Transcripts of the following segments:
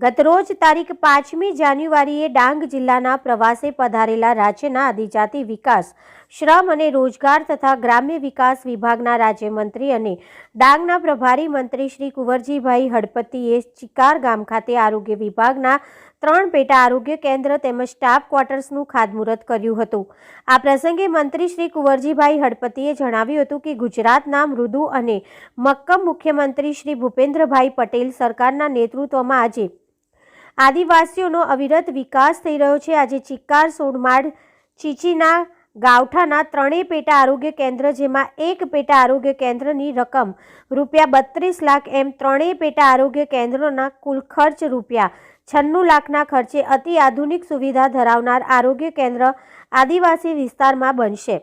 ગતરોજ તારીખ પાંચમી જાન્યુઆરીએ ડાંગ જિલ્લાના પ્રવાસે પધારેલા રાજ્યના આદિજાતિ વિકાસ, શ્રમ અને રોજગાર તથા ગ્રામ્ય વિકાસ વિભાગના રાજ્યમંત્રી અને ડાંગના પ્રભારી મંત્રી શ્રી કુંવરજીભાઈ હડપતિએ ચિકાર ગામ ખાતે આરોગ્ય વિભાગના ત્રણ પેટા આરોગ્ય કેન્દ્ર તેમજ સ્ટાફ ક્વાર્ટર્સનું ખાતમુહૂર્ત કર્યું હતું. આ પ્રસંગે મંત્રી શ્રી કુંવરજીભાઈ હડપતિએ જણાવ્યું હતું કે ગુજરાતના મૃદુ અને મક્કમ મુખ્યમંત્રી શ્રી ભૂપેન્દ્રભાઈ પટેલ સરકારના નેતૃત્વમાં આજે આદિવાસીઓનો અવિરત વિકાસ થઈ રહ્યો છે. આજે ચિક્કાર સોડમાડ ચીચીના ગાવઠાના ત્રણેય પેટા આરોગ્ય કેન્દ્ર, જેમાં એક પેટા આરોગ્ય કેન્દ્રની રકમ રૂપિયા બત્રીસ લાખ એમ ત્રણેય પેટા આરોગ્ય કેન્દ્રોના કુલ ખર્ચ રૂપિયા છન્નું લાખના ખર્ચે અતિ આધુનિક સુવિધા ધરાવનાર આરોગ્ય કેન્દ્ર આદિવાસી વિસ્તારમાં બનશે.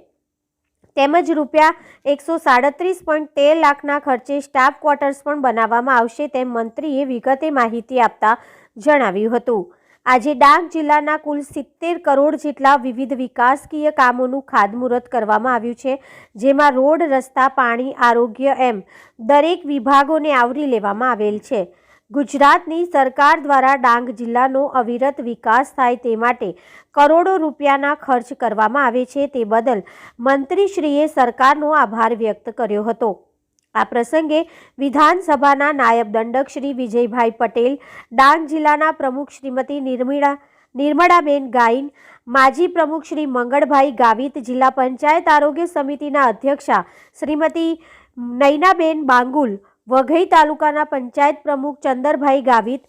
તેમજ રૂપિયા એકસો સાડત્રીસ પોઈન્ટ તેર લાખના ખર્ચે સ્ટાફ ક્વાર્ટર્સ પણ બનાવવામાં આવશે તેમ મંત્રીએ વિગતે માહિતી આપતા જણાવ્યું હતું. આજે ડાંગ જિલ્લાના કુલ સિત્તેર કરોડ જેટલા વિવિધ વિકાસકીય કામોનું ખાતમુહૂર્ત કરવામાં આવ્યું છે, જેમાં રોડ, રસ્તા, પાણી, આરોગ્ય એમ દરેક વિભાગોને આવરી લેવામાં આવેલ છે. ગુજરાતની સરકાર દ્વારા ડાંગ જિલ્લાનો અવિરત વિકાસ થાય તે માટે કરોડો રૂપિયાના ખર્ચ કરવામાં આવે છે, તે બદલ મંત્રીશ્રીએ સરકારનો આભાર વ્યક્ત કર્યો હતો. આ પ્રસંગે વિધાનસભાના નાયબ દંડક શ્રી વિજયભાઈ પટેલ, ડાંગ જિલ્લાના પ્રમુખ શ્રીમતી નિર્મિળા, નિર્મળાબેન ગાઈન માજી પ્રમુખ શ્રી મંગળભાઈ ગાવિત, જિલ્લા પંચાયત આરોગ્ય સમિતિના અધ્યક્ષા શ્રીમતી નૈનાબેન બાંગુલ, વઘઈ તાલુકાના પંચાયત પ્રમુખ ચંદરભાઈ ગાવિત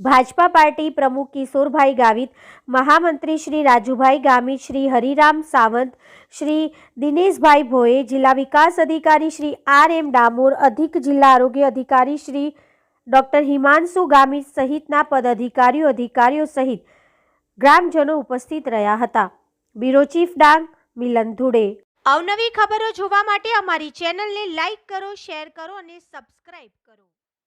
ભાજપા પાર્ટી પ્રમુખ કિશોરભાઈ ગાવિત, મહામંત્રી શ્રી રાજુભાઈ ગામિત શ્રી હરિરામ સાવંત, શ્રી દિનેશભાઈ ભોએ, જિલ્લા વિકાસ અધિકારી શ્રી આર એમ ડામોર, અધિક જિલ્લા આરોગ્ય અધિકારી શ્રી ડોક્ટર હિમાંશુ ગામિત સહિતના પદાધિકારીઓ, અધિકારીઓ સહિત ગ્રામજનો ઉપસ્થિત રહ્યા હતા. Bureau chief Dang, Milan Dhude. અવનવી ખબરો જોવા માટે અમારી ચેનલને લાઈક કરો, શેર કરો અને સબસ્ક્રાઇબ કરો.